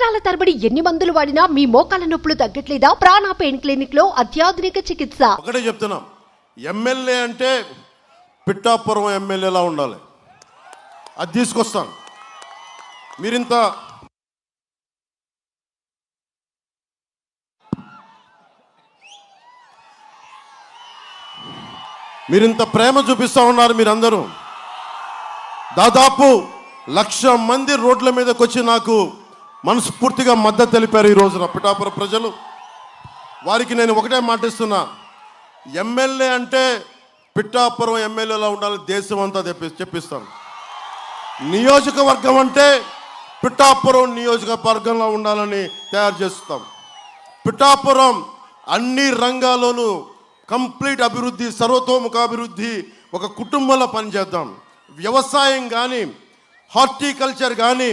సంవత్సరాల తరబడి ఎన్ని మందులు వాడినా మీ మోకాల నొప్పులు తగ్గట్లేదా? ప్రాణ పెయిన్ క్లినిక్లో అత్యాధునిక చికిత్స. ఒకటే చెప్తున్నాం. ఎమ్మెల్యే అంటే పిట్టాపురం ఎమ్మెల్యేలా ఉండాలి. అది తీసుకొస్తాను మీరింత మీరింత ప్రేమ చూపిస్తూ ఉన్నారు మీరందరూ. దాదాపు లక్ష మంది రోడ్ల మీదకి వచ్చి నాకు మనస్ఫూర్తిగా మద్దతు తెలిపారు ఈ రోజున పిఠాపురం ప్రజలు. వారికి నేను ఒకటే మాటిస్తున్నా ఎమ్మెల్యే అంటే పిఠాపురం ఎమ్మెల్యేలా ఉండాలి దేశం అంతా చెప్పి చెప్పిస్తాను. నియోజకవర్గం అంటే పిఠాపురం నియోజకవర్గంలో ఉండాలని తయారు చేస్తాం. పిఠాపురం అన్ని రంగాల్లోనూ కంప్లీట్ అభివృద్ధి సర్వతోముఖాభివృద్ధి ఒక కుటుంబంలో పనిచేద్దాం. వ్యవసాయం కానీ హార్టికల్చర్ కానీ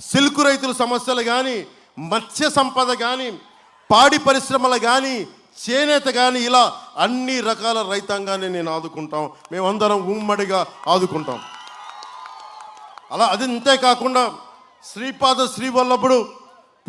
సిల్క్ రైతుల సమస్యలు కానీ మత్స్య సంపద కానీ పాడి పరిశ్రమలు కానీ చేనేత కానీ ఇలా అన్ని రకాల రైతాంగాన్ని నేను ఆదుకుంటాం. మేమందరం ఉమ్మడిగా ఆదుకుంటాం. అలా అది అంతేకాకుండా శ్రీపాద శ్రీవల్లభుడు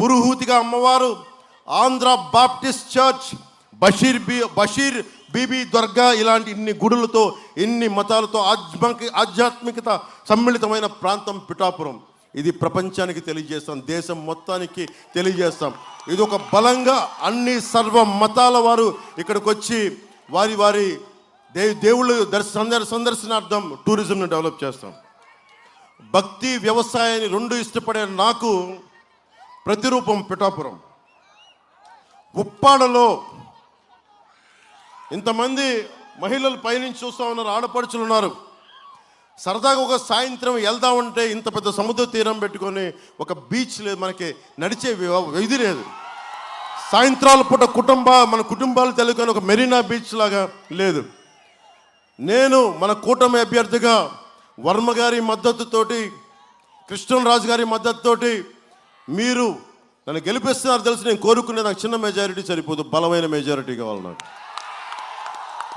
పురుహూతిగా అమ్మవారు ఆంధ్ర బాప్టిస్ట్ చర్చ్ బషీర్ బీ బషీర్ బీబీ దుర్గా ఇలాంటి ఇన్ని గుడులతో ఇన్ని మతాలతో ఆధ్యాత్మిక ఆధ్యాత్మికత సమ్మిళితమైన ప్రాంతం పిఠాపురం. ఇది ప్రపంచానికి తెలియజేస్తాం దేశం మొత్తానికి తెలియజేస్తాం. ఇది ఒక బలంగా అన్ని సర్వ మతాల వారు ఇక్కడికి వచ్చి వారి వారి దే దేవుళ్ళు దర్శ సందర్ సందర్శనార్థం టూరిజంను డెవలప్ చేస్తాం. భక్తి వ్యవసాయాన్ని రెండు ఇష్టపడే నాకు ప్రతిరూపం పిఠాపురం. ఉప్పాడలో ఇంతమంది మహిళలు పైనుంచి చూస్తూ ఉన్నారు ఆడపడుచులు ఉన్నారు. సరదాగా ఒక సాయంత్రం వెళ్దామంటే ఇంత పెద్ద సముద్ర తీరం పెట్టుకొని ఒక బీచ్ లేదు మనకి నడిచే ఇది లేదు. సాయంత్రాల పూట కుటుంబ మన కుటుంబాలు తెలుగుని ఒక మెరీనా బీచ్ లాగా లేదు. నేను మన కూటమి అభ్యర్థిగా వర్మ గారి మద్దతుతోటి కృష్ణరాజు గారి మద్దతుతోటి మీరు నన్ను గెలిపిస్తున్నారు తెలిసి నేను కోరుకునే నాకు చిన్న మెజారిటీ సరిపోదు బలమైన మెజారిటీ కావాలి నాకు.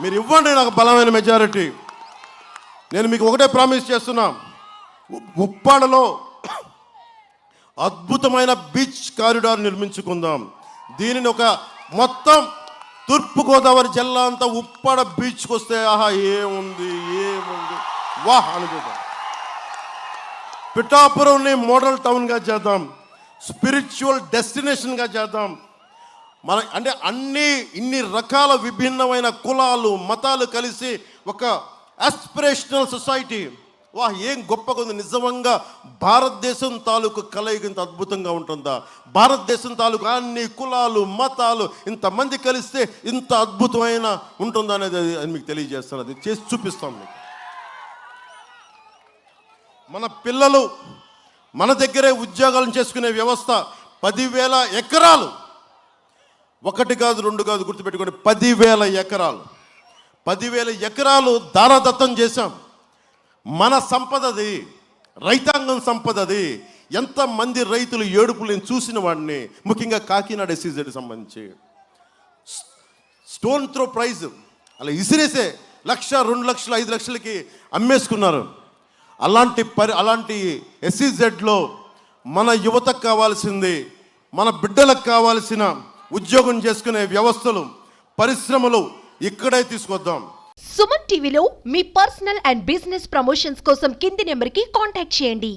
మీరు ఇవ్వండి నాకు బలమైన మెజారిటీ నేను మీకు ఒకటే ప్రామిస్ చేస్తున్నా. ఉప్పాడలో అద్భుతమైన బీచ్ కారిడార్ నిర్మించుకుందాం. దీనిని ఒక మొత్తం తూర్పుగోదావరి జిల్లా అంతా ఉప్పాడ బీచ్కి వస్తే ఆహా ఏముంది ఏముంది. వాహ్ అనుకుందాం పిఠాపురంని మోడల్ టౌన్గా చేద్దాం. స్పిరిచువల్ డెస్టినేషన్గా చేద్దాం. మన అంటే అన్ని ఇన్ని రకాల విభిన్నమైన కులాలు మతాలు కలిసి ఒక ఆస్పిరేషనల్ సొసైటీ వా ఏం గొప్పగా ఉంది నిజంగా భారతదేశం తాలూకు కలయిక ఇంత అద్భుతంగా ఉంటుందా? భారతదేశం తాలూకు అన్ని కులాలు మతాలు ఇంతమంది కలిస్తే ఇంత అద్భుతమైన ఉంటుందా అనేది అది- మీకు తెలియజేస్తాను అది చేసి చూపిస్తాం మీకు. మన పిల్లలు మన దగ్గరే ఉద్యోగాలను చేసుకునే వ్యవస్థ పదివేల ఎకరాలు. ఒకటి కాదు రెండు కాదు గుర్తుపెట్టుకోండి. పదివేల ఎకరాలు. పదివేల ఎకరాలు దారదత్తం చేశాం. మన సంపదది రైతాంగం సంపదది ఎంతమంది రైతులు ఏడుపులు నేను చూసిన వాడిని ముఖ్యంగా కాకినాడ ఎస్సీజెడ్ సంబంధించి. స్టోన్ త్రో ప్రైజ్ అలా ఇసిరేసే లక్ష రెండు లక్షలు ఐదు లక్షలకి అమ్మేసుకున్నారు. అలాంటి పరి అలాంటి ఎస్సీజెడ్లో మన యువతకు కావాల్సింది మన బిడ్డలకు కావాల్సిన ఉద్యోగం చేసుకునే వ్యవస్థలు పరిశ్రమలు ఇక్కడే తీసుకొద్దాం. సుమన్ టీవీలో మీ పర్సనల్ అండ్ బిజినెస్ ప్రమోషన్స్ కోసం కింది నెంబర్కి కాంటాక్ట్ చేయండి.